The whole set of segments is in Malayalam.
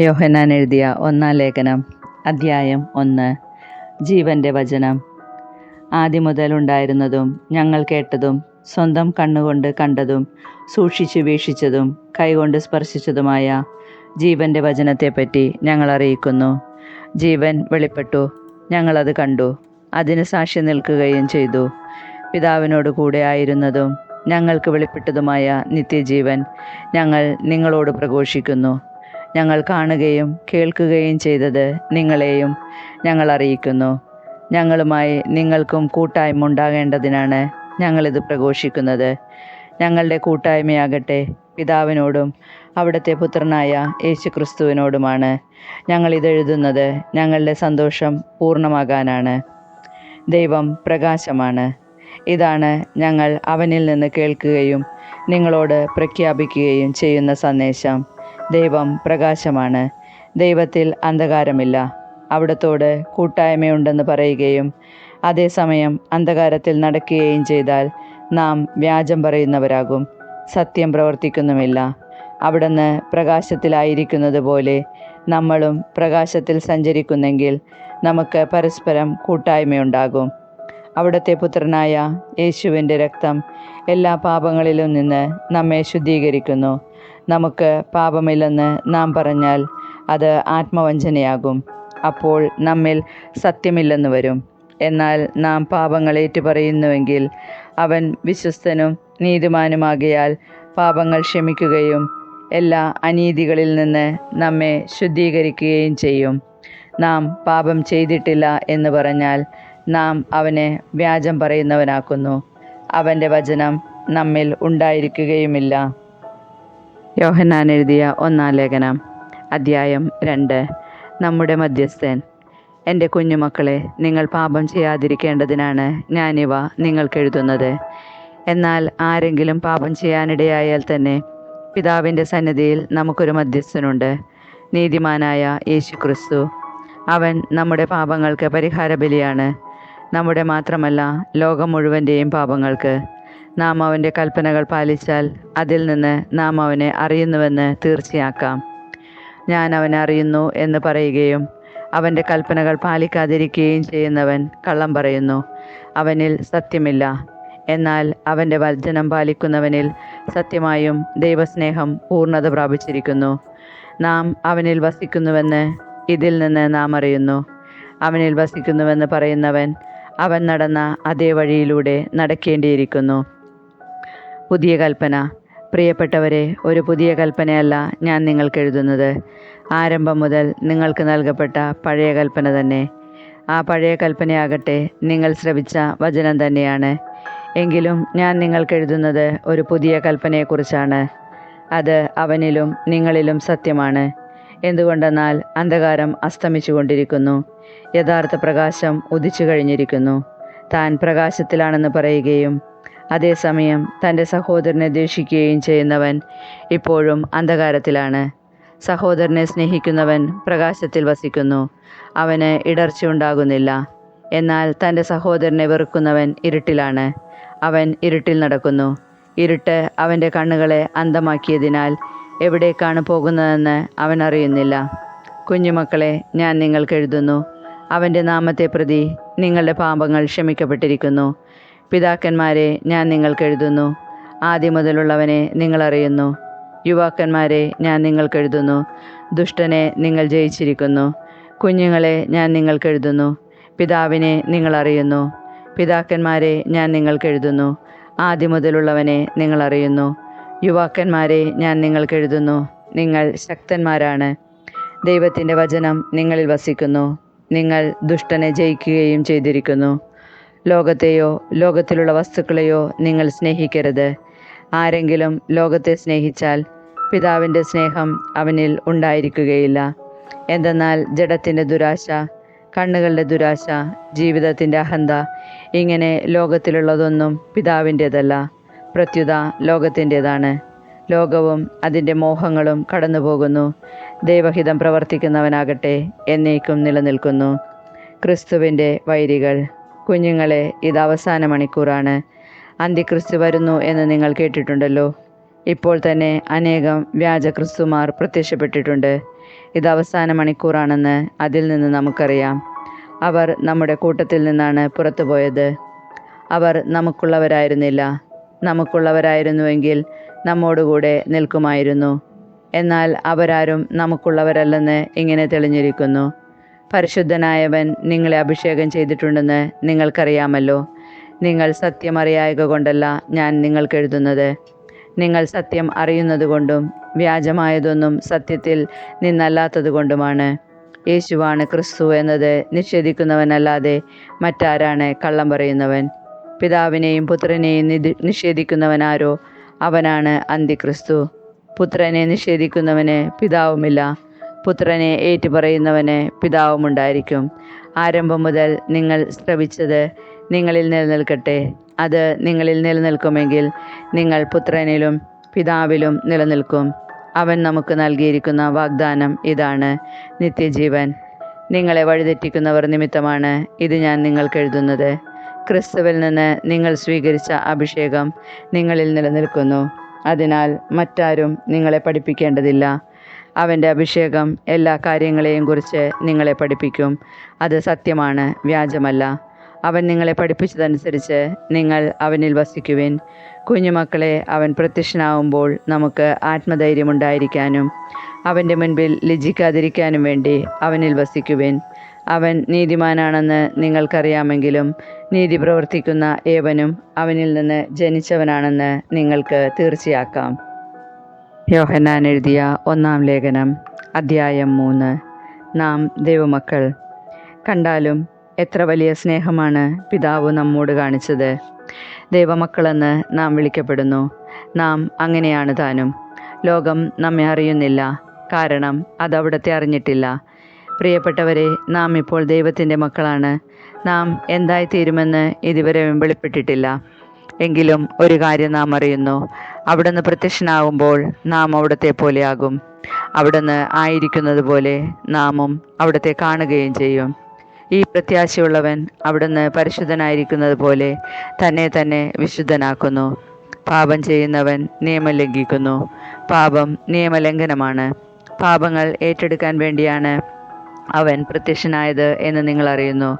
യോഹന്നാൻ എഴുതിയ ഒന്നാം ലേഖനം അധ്യായം ഒന്ന്. ജീവന്റെ വചനം. ആദ്യം മുതൽ ഉണ്ടായിരുന്നതും ഞങ്ങൾ കേട്ടതും സ്വന്തം കണ്ണുകൊണ്ട് കണ്ടതും സൂക്ഷിച്ചു വീക്ഷിച്ചതും കൈകൊണ്ട് സ്പർശിച്ചതുമായ ജീവന്റെ വചനത്തെപ്പറ്റി ഞങ്ങൾ അറിയിക്കുന്നു. ജീവൻ വെളിപ്പെട്ടു ഞങ്ങളത് കണ്ടു അതിന് സാക്ഷ്യം നിൽക്കുകയും ചെയ്തു. പിതാവിനോട് കൂടെ ആയിരുന്നതും ഞങ്ങൾക്ക് വെളിപ്പെട്ടതുമായ നിത്യജീവൻ ഞങ്ങൾ നിങ്ങളോട് പ്രഘോഷിക്കുന്നു. ഞങ്ങൾ കാണുകയും കേൾക്കുകയും ചെയ്തത് നിങ്ങളെയും ഞങ്ങൾ അറിയിക്കുന്നു. ഞങ്ങളുമായി നിങ്ങൾക്കും കൂട്ടായ്മ ഉണ്ടാകേണ്ടതിനാണ് ഞങ്ങളിത് പ്രഘോഷിക്കുന്നത്. ഞങ്ങളുടെ കൂട്ടായ്മയാകട്ടെ പിതാവിനോടും അവിടുത്തെ പുത്രനായ യേശുക്രിസ്തുവിനോടുമാണ്. ഞങ്ങളിതെഴുതുന്നത് ഞങ്ങളുടെ സന്തോഷം പൂർണമാകാനാണ്. ദൈവം പ്രകാശമാണ്. ഇതാണ് ഞങ്ങൾ അവനിൽ നിന്ന് കേൾക്കുകയും നിങ്ങളോട് പ്രഖ്യാപിക്കുകയും ചെയ്യുന്ന സന്ദേശം. ദൈവം പ്രകാശമാണ്. ദൈവത്തിൽ അന്ധകാരമില്ല. അവിടത്തോട് കൂട്ടായ്മയുണ്ടെന്ന് പറയുകയും അതേസമയം അന്ധകാരത്തിൽ നടക്കുകയും ചെയ്താൽ നാം വ്യാജം പറയുന്നവരാകും. സത്യം പ്രവർത്തിക്കുന്നുമില്ല. അവിടുന്ന് പ്രകാശത്തിലായിരിക്കുന്നത് പോലെ നമ്മളും പ്രകാശത്തിൽ സഞ്ചരിക്കുന്നെങ്കിൽ നമുക്ക് പരസ്പരം കൂട്ടായ്മയുണ്ടാകും. അവിടുത്തെ പുത്രനായ യേശുവിന്റെ രക്തം എല്ലാ പാപങ്ങളിലും നിന്ന് നമ്മെ ശുദ്ധീകരിക്കുന്നു. നമുക്ക് പാപമില്ലെന്ന് നാം പറഞ്ഞാൽ അത് ആത്മവഞ്ചനയാകും. അപ്പോൾ നമ്മിൽ സത്യമില്ലെന്ന് വരും. എന്നാൽ നാം പാപങ്ങൾ പറയുന്നുവെങ്കിൽ അവൻ വിശ്വസ്തനും നീതിമാനുമാകിയാൽ പാപങ്ങൾ ക്ഷമിക്കുകയും എല്ലാ അനീതികളിൽ നിന്ന് നമ്മെ ശുദ്ധീകരിക്കുകയും ചെയ്യും. നാം പാപം ചെയ്തിട്ടില്ല എന്ന് പറഞ്ഞാൽ നാം അവനെ വ്യാജം പറയുന്നവനാക്കുന്നു. അവന്റെ വചനം നമ്മിൽ ഉണ്ടായിരിക്കുകയുമില്ല. യോഹന്നാൻ എഴുതിയ ഒന്നാം ലേഖനം അധ്യായം രണ്ട്. നമ്മുടെ മധ്യസ്ഥൻ എന്റെ കുഞ്ഞുമക്കളെ നിങ്ങൾ പാപം ചെയ്യാതിരിക്കേണ്ടതിനാണ് ഞാനിവ നിങ്ങൾക്ക് എഴുതുന്നത്. എന്നാൽ ആരെങ്കിലും പാപം ചെയ്യാനിടയായാൽ തന്നെ പിതാവിന്റെ സന്നിധിയിൽ നമുക്കൊരു മധ്യസ്ഥനുണ്ട് നീതിമാനായ യേശു ക്രിസ്തു അവൻ നമ്മുടെ പാപങ്ങൾക്ക് പരിഹാര ബലിയാണ് നമ്മുടെ മാത്രമല്ല ലോകം മുഴുവന്റെയും പാപങ്ങൾക്ക്. നാം അവന്റെ കൽപ്പനകൾ പാലിച്ചാൽ അതിൽ നിന്ന് നാം അവനെ അറിയുന്നുവെന്ന് തീർച്ചയാക്കാം. ഞാൻ അവനെ അറിയുന്നു എന്ന് പറയുകയും അവന്റെ കൽപ്പനകൾ പാലിക്കാതിരിക്കുകയും ചെയ്യുന്നവൻ കള്ളം പറയുന്നു. അവനിൽ സത്യമില്ല. എന്നാൽ അവന്റെ വർജനം പാലിക്കുന്നവനിൽ സത്യമായും ദൈവസ്നേഹം പൂർണത പ്രാപിച്ചിരിക്കുന്നു. നാം അവനിൽ വസിക്കുന്നുവെന്ന് ഇതിൽ നിന്ന് നാം അറിയുന്നു. അവനിൽ വസിക്കുന്നുവെന്ന് പറയുന്നവൻ അവൻ നടന്ന അതേ വഴിയിലൂടെ നടക്കേണ്ടിയിരിക്കുന്നു. പുതിയ കൽപ്പന. പ്രിയപ്പെട്ടവരെ ഒരു പുതിയ കൽപ്പനയല്ല ഞാൻ നിങ്ങൾക്ക് എഴുതുന്നത്. ആരംഭം മുതൽ നിങ്ങൾക്ക് നൽകപ്പെട്ട പഴയ കൽപ്പന തന്നെ. ആ പഴയ കൽപ്പനയാകട്ടെ നിങ്ങൾ ശ്രവിച്ച വചനം തന്നെയാണ്. എങ്കിലും ഞാൻ നിങ്ങൾക്ക് എഴുതുന്നത് ഒരു പുതിയ കൽപ്പനയെക്കുറിച്ചാണ്. അത് അവനിലും നിങ്ങളിലും സത്യമാണ്. എന്തുകൊണ്ടെന്നാൽ അന്ധകാരം അസ്തമിച്ചു കൊണ്ടിരിക്കുന്നു യഥാർത്ഥ പ്രകാശം ഉദിച്ചു കഴിഞ്ഞിരിക്കുന്നു. താൻ പ്രകാശത്തിലാണെന്ന് പറയുകയും അതേസമയം തന്റെ സഹോദരനെ ദ്വേഷിക്കുകയും ചെയ്യുന്നവൻ ഇപ്പോഴും അന്ധകാരത്തിലാണ്. സഹോദരനെ സ്നേഹിക്കുന്നവൻ പ്രകാശത്തിൽ വസിക്കുന്നു. അവന് ഇടർച്ചയുണ്ടാകുന്നില്ല എന്നാൽ തന്റെ സഹോദരനെ വെറുക്കുന്നവൻ ഇരുട്ടിലാണ്. അവൻ ഇരുട്ടിൽ നടക്കുന്നു. ഇരുട്ട് അവന്റെ കണ്ണുകളെ അന്ധമാക്കിയതിനാൽ എവിടേക്കാണ് പോകുന്നതെന്ന് അവൻ അറിയുന്നില്ല. കുഞ്ഞുമക്കളെ ഞാൻ നിങ്ങൾക്ക് എഴുതുന്നു. അവന്റെ നാമത്തെ പ്രതി നിങ്ങളുടെ പാപങ്ങൾ ക്ഷമിക്കപ്പെട്ടിരിക്കുന്നു. പിതാക്കന്മാരെ ഞാൻ നിങ്ങൾക്ക് എഴുതുന്നു. ആദ്യം മുതലുള്ളവനെ നിങ്ങളറിയുന്നു യുവാക്കന്മാരെ ഞാൻ നിങ്ങൾക്ക് എഴുതുന്നു. ദുഷ്ടനെ നിങ്ങൾ ജയിച്ചിരിക്കുന്നു. കുഞ്ഞുങ്ങളെ ഞാൻ നിങ്ങൾക്ക് എഴുതുന്നു. പിതാവിനെ നിങ്ങളറിയുന്നു പിതാക്കന്മാരെ ഞാൻ നിങ്ങൾക്ക് എഴുതുന്നു. ആദ്യം മുതലുള്ളവനെ നിങ്ങൾ അറിയുന്നു. യുവാക്കന്മാരെ ഞാൻ നിങ്ങൾക്ക് എഴുതുന്നു. നിങ്ങൾ ശക്തന്മാരാണ്. ദൈവത്തിന്റെ വചനം നിങ്ങളിൽ വസിക്കുന്നു. നിങ്ങൾ ദുഷ്ടനെ ജയിക്കുകയും ചെയ്തിരിക്കുന്നു. ലോകത്തെയോ ലോകത്തിലുള്ള വസ്തുക്കളെയോ നിങ്ങൾ സ്നേഹിക്കരുത്. ആരെങ്കിലും ലോകത്തെ സ്നേഹിച്ചാൽ പിതാവിന്റെ സ്നേഹം അവനിൽ ഉണ്ടായിരിക്കുകയില്ല. എന്തെന്നാൽ ജഡത്തിന്റെ ദുരാശ കണ്ണുകളുടെ ദുരാശ ജീവിതത്തിന്റെ അഹന്ത ഇങ്ങനെ ലോകത്തിലുള്ളതൊന്നും പിതാവിന്റേതല്ല പ്രത്യുത ലോകത്തിന്റേതാണ്. ലോകവും അതിന്റെ മോഹങ്ങളും കടന്നുപോകുന്നു. ദൈവഹിതം പ്രവർത്തിക്കുന്നവനാകട്ടെ എന്നേക്കും നിലനിൽക്കുന്നു. ക്രിസ്തുവിന്റെ വൈരികൾ കുഞ്ഞുങ്ങളെ ഇത് അവസാന മണിക്കൂറാണ്. അന്തിക്രിസ്തു വരുന്നു എന്ന് നിങ്ങൾ കേട്ടിട്ടുണ്ടല്ലോ. ഇപ്പോൾ തന്നെ അനേകം വ്യാജ ക്രിസ്തുമാർ പ്രത്യക്ഷപ്പെട്ടിട്ടുണ്ട്. ഇത് അവസാന മണിക്കൂറാണെന്ന് അതിൽ നിന്ന് നമുക്കറിയാം. അവർ നമ്മുടെ കൂട്ടത്തിൽ നിന്നാണ് പുറത്തുപോയത്. അവർ നമുക്കുള്ളവരായിരുന്നില്ല. നമുക്കുള്ളവരായിരുന്നുവെങ്കിൽ നമ്മോടുകൂടെ നിൽക്കുമായിരുന്നു. എന്നാൽ അവരാരും നമുക്കുള്ളവരല്ലെന്ന് ഇങ്ങനെ തെളിഞ്ഞിരിക്കുന്നു. പരിശുദ്ധനായവൻ നിങ്ങളെ അഭിഷേകം ചെയ്തിട്ടുണ്ടെന്ന് നിങ്ങൾക്കറിയാമല്ലോ. നിങ്ങൾ സത്യം അറിയായക കൊണ്ടല്ല ഞാൻ നിങ്ങൾക്ക് എഴുതുന്നത് നിങ്ങൾ സത്യം അറിയുന്നതുകൊണ്ടും വ്യാജമായതൊന്നും സത്യത്തിൽ നിന്നല്ലാത്തതുകൊണ്ടുമാണ്. യേശുവാണ് ക്രിസ്തു എന്നത് നിഷേധിക്കുന്നവനല്ലാതെ മറ്റാരാണ് കള്ളം പറയുന്നവൻ. പിതാവിനെയും പുത്രനെയും നിഷേധിക്കുന്നവനാരോ? അവനാണ് അന്തിക്രിസ്തു. പുത്രനെ നിഷേധിക്കുന്നവന് പിതാവുമില്ല. പുത്രനെ ഏറ്റുപറയുന്നവന് പിതാവുമുണ്ടായിരിക്കും. ആരംഭം മുതൽ നിങ്ങൾ ശ്രവിച്ചത് നിങ്ങളിൽ നിലനിൽക്കട്ടെ. അത് നിങ്ങളിൽ നിലനിൽക്കുമെങ്കിൽ നിങ്ങൾ പുത്രനിലും പിതാവിലും നിലനിൽക്കും. അവൻ നമുക്ക് നൽകിയിരിക്കുന്ന വാഗ്ദാനം ഇതാണ്. നിത്യജീവൻ. നിങ്ങളെ വഴിതെറ്റിക്കുന്നവർ നിമിത്തമാണ് ഇത് ഞാൻ നിങ്ങൾക്ക് എഴുതുന്നത് ക്രിസ്തുവിൽ നിന്ന് നിങ്ങൾ സ്വീകരിച്ച അഭിഷേകം നിങ്ങളിൽ നിലനിൽക്കുന്നു. അതിനാൽ മറ്റാരും നിങ്ങളെ പഠിപ്പിക്കേണ്ടതില്ല. അവന്റെ അഭിഷേകം എല്ലാ കാര്യങ്ങളെയും കുറിച്ച് നിങ്ങളെ പഠിപ്പിക്കും. അത് സത്യമാണ് വ്യാജമല്ല. അവൻ നിങ്ങളെ പഠിപ്പിച്ചതനുസരിച്ച് നിങ്ങൾ അവനിൽ വസിക്കുവിൻ. കുഞ്ഞുമക്കളെ അവൻ പ്രത്യക്ഷനാവുമ്പോൾ നമുക്ക് ആത്മധൈര്യമുണ്ടായിരിക്കാനും അവന്റെ മുൻപിൽ ലജ്ജിക്കാതിരിക്കാനും വേണ്ടി അവനിൽ വസിക്കുവിൻ. അവൻ നീതിമാനാണെന്ന് നിങ്ങൾക്കറിയാമെങ്കിലും നീതി പ്രവർത്തിക്കുന്ന ഏവനും അവനിൽ നിന്ന് ജനിച്ചവനാണെന്ന് നിങ്ങൾക്ക് തീർച്ചയാക്കാം. യോഹന്നാൻ എഴുതിയ ഒന്നാം ലേഖനം അദ്ധ്യായം മൂന്ന്. നാം ദൈവമക്കൾ. കണ്ടാലും എത്ര വലിയ സ്നേഹമാണ് പിതാവ് നമ്മോട് കാണിച്ചത്. ദൈവമക്കളെന്ന് നാം വിളിക്കപ്പെടുന്നു. നാം അങ്ങനെയാണ് താനും. ലോകം നമ്മെ അറിയുന്നില്ല. കാരണം അതവിടത്തെ അറിഞ്ഞിട്ടില്ല. പ്രിയപ്പെട്ടവരെ നാം ഇപ്പോൾ ദൈവത്തിന്റെ മക്കളാണ്. നാം എന്തായി എന്തായിത്തീരുമെന്ന് ഇതുവരെ വെളിപ്പെട്ടിട്ടില്ല. എങ്കിലും ഒരു കാര്യം നാം അറിയുന്നു. അവിടുന്ന് പ്രത്യക്ഷനാകുമ്പോൾ നാം അവിടത്തെ പോലെയാകും അവിടുന്ന് ആയിരിക്കുന്നത് പോലെ നാമും അവിടത്തെ കാണുകയും ചെയ്യും. ഈ പ്രത്യാശയുള്ളവൻ അവിടുന്ന് പരിശുദ്ധനായിരിക്കുന്നത് പോലെ തന്നെ തന്നെ വിശുദ്ധനാക്കുന്നു. പാപം ചെയ്യുന്നവൻ നിയമം ലംഘിക്കുന്നു. പാപം നിയമലംഘനമാണ്. പാപങ്ങൾ ഏറ്റെടുക്കാൻ വേണ്ടിയാണ് അവൻ പ്രത്യക്ഷനായത് എന്ന് നിങ്ങൾ അറിയുന്നു.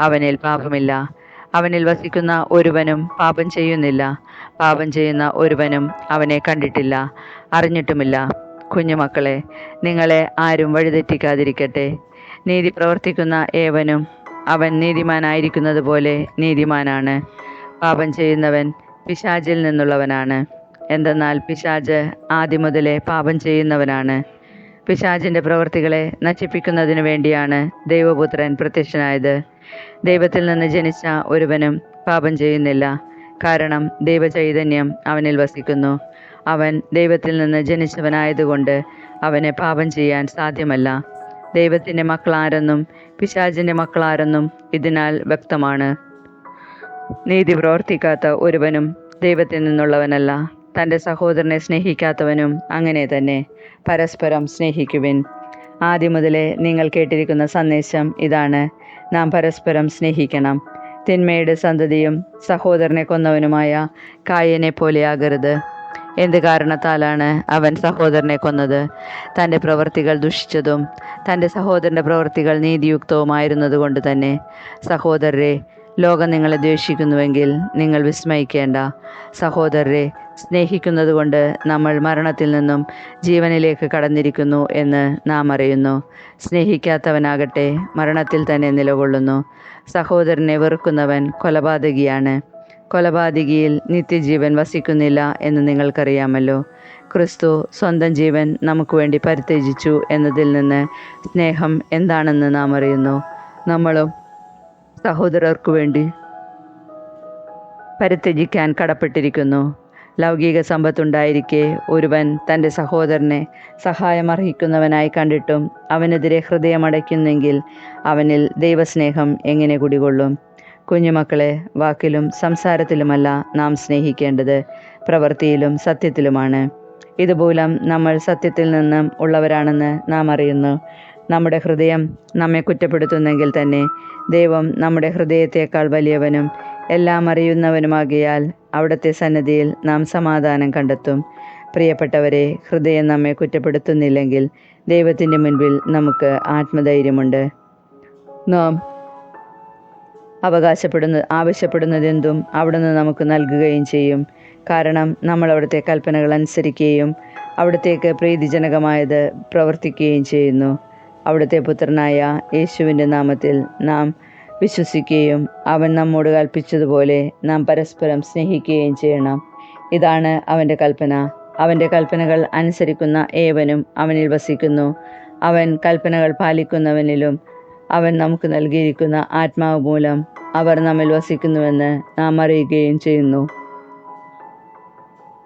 അവനിൽ പാപമില്ല. അവനിൽ വസിക്കുന്ന ഒരുവനും പാപം ചെയ്യുന്നില്ല. പാപം ചെയ്യുന്ന ഒരുവനും അവനെ കണ്ടിട്ടില്ല. അറിഞ്ഞിട്ടുമില്ല. കുഞ്ഞുമക്കളെ നിങ്ങളെ ആരും വഴിതെറ്റിക്കാതിരിക്കട്ടെ. നീതി പ്രവർത്തിക്കുന്ന ഏവനും അവൻ നീതിമാനായിരിക്കുന്നത് പോലെ നീതിമാനാണ്. പാപം ചെയ്യുന്നവൻ പിശാചിൽ നിന്നുള്ളവനാണ്. എന്തെന്നാൽ പിശാജ് ആദ്യം മുതലേ പാപം ചെയ്യുന്നവനാണ്. പിശാചിന്റെ പ്രവൃത്തികളെ നശിപ്പിക്കുന്നതിനു വേണ്ടിയാണ് ദൈവപുത്രൻ പ്രത്യക്ഷനായത്. ദൈവത്തിൽ നിന്ന് ജനിച്ച ഒരുവനും പാപം ചെയ്യുന്നില്ല. കാരണം ദൈവചൈതന്യം അവനിൽ വസിക്കുന്നു. അവൻ ദൈവത്തിൽ നിന്ന് ജനിച്ചവനായതുകൊണ്ട് അവനെ പാപം ചെയ്യാൻ സാധ്യമല്ല. ദൈവത്തിന്റെ മക്കളാരെന്നും പിശാചിന്റെ മക്കളാരെന്നും ഇതിനാൽ വ്യക്തമാണ്. നീതി പ്രവർത്തിക്കാത്ത ഒരുവനും ദൈവത്തിൽ നിന്നുള്ളവനല്ല. തന്റെ സഹോദരനെ സ്നേഹിക്കാത്തവനും അങ്ങനെ തന്നെ പരസ്പരം സ്നേഹിക്കുവിൻ. ആദ്യം മുതലേ നിങ്ങൾ കേട്ടിരിക്കുന്ന സന്ദേശം ഇതാണ്. നാം പരസ്പരം സ്നേഹിക്കണം. തിന്മയുടെ സന്തതിയും സഹോദരനെ കൊന്നവനുമായ കായനെ പോലെയാകരുത് എന്ത് കാരണത്താലാണ് അവൻ സഹോദരനെ കൊന്നത്? തന്റെ പ്രവൃത്തികൾ ദുഷിച്ചതും തന്റെ സഹോദരന്റെ പ്രവൃത്തികൾ നീതിയുക്തവുമായിരുന്നതുകൊണ്ട് തന്നെ. സഹോദരരെ ലോകം നിങ്ങളെ ദ്വേഷിക്കുന്നുവെങ്കിൽ നിങ്ങൾ വിസ്മയിക്കേണ്ട. സഹോദരരെ സ്നേഹിക്കുന്നത് കൊണ്ട് നമ്മൾ മരണത്തിൽ നിന്നും ജീവനിലേക്ക് കടന്നിരിക്കുന്നു എന്ന് നാം അറിയുന്നു. സ്നേഹിക്കാത്തവനാകട്ടെ മരണത്തിൽ തന്നെ നിലകൊള്ളുന്നു. സഹോദരനെ വെറുക്കുന്നവൻ കൊലപാതകിയാണ്. കൊലപാതകിയിൽ നിത്യജീവൻ വസിക്കുന്നില്ല എന്ന് നിങ്ങൾക്കറിയാമല്ലോ. ക്രിസ്തു സ്വന്തം ജീവൻ നമുക്ക് വേണ്ടി പരിത്യജിച്ചു എന്നതിൽ നിന്ന് സ്നേഹം എന്താണെന്ന് നാം അറിയുന്നു. നമ്മളും സഹോദരർക്കു വേണ്ടി പരിത്യജിക്കാൻ കടപ്പെട്ടിരിക്കുന്നു. ലൗകിക സമ്പത്തുണ്ടായിരിക്കെ ഒരുവൻ തന്റെ സഹോദരനെ സഹായമർഹിക്കുന്നവനായി കണ്ടിട്ടും അവനെതിരെ ഹൃദയമടയ്ക്കുന്നെങ്കിൽ അവനിൽ ദൈവസ്നേഹം എങ്ങനെ കുടികൊള്ളും? കുഞ്ഞുമക്കളെ വാക്കിലും സംസാരത്തിലുമല്ല നാം സ്നേഹിക്കേണ്ടത് പ്രവൃത്തിയിലും സത്യത്തിലുമാണ്. ഇതുമൂലം നമ്മൾ സത്യത്തിൽ നിന്നും ഉള്ളവരാണെന്ന് നാം അറിയുന്നു. നമ്മുടെ ഹൃദയം നമ്മെ കുറ്റപ്പെടുത്തുന്നെങ്കിൽ തന്നെ ദൈവം നമ്മുടെ ഹൃദയത്തേക്കാൾ വലിയവനും എല്ലാം അറിയുന്നവനുമാകിയാൽ അവിടുത്തെ സന്നദ്ധിയിൽ നാം സമാധാനം കണ്ടെത്തും. പ്രിയപ്പെട്ടവരെ ഹൃദയം നമ്മെ കുറ്റപ്പെടുത്തുന്നില്ലെങ്കിൽ ദൈവത്തിന്റെ മുൻപിൽ നമുക്ക് ആത്മധൈര്യമുണ്ട്. നാം അവകാശപ്പെടുന്ന ആവശ്യപ്പെടുന്നതെന്തും അവിടുന്ന് നമുക്ക് നൽകുകയും ചെയ്യും. കാരണം നമ്മൾ അവിടുത്തെ കൽപ്പനകൾ അനുസരിക്കുകയും അവിടത്തേക്ക് പ്രീതിജനകമായത് പ്രവർത്തിക്കുകയും ചെയ്യുന്നു. അവിടുത്തെ പുത്രനായ യേശുവിന്റെ നാമത്തിൽ നാം വിശ്വസിക്കുകയും അവൻ നമ്മോട് കൽപ്പിച്ചതുപോലെ നാം പരസ്പരം സ്നേഹിക്കുകയും ചെയ്യണം. ഇതാണ് അവന്റെ കൽപ്പന. അവന്റെ കൽപ്പനകൾ അനുസരിക്കുന്ന ഏവനും അവനിൽ വസിക്കുന്നു. അവൻ കൽപ്പനകൾ പാലിക്കുന്നവനിലും അവൻ നമുക്ക് നൽകിയിരിക്കുന്ന ആത്മാവ് മൂലം അവർ നമ്മിൽ വസിക്കുന്നുവെന്ന് നാം അറിയുകയും ചെയ്യുന്നു.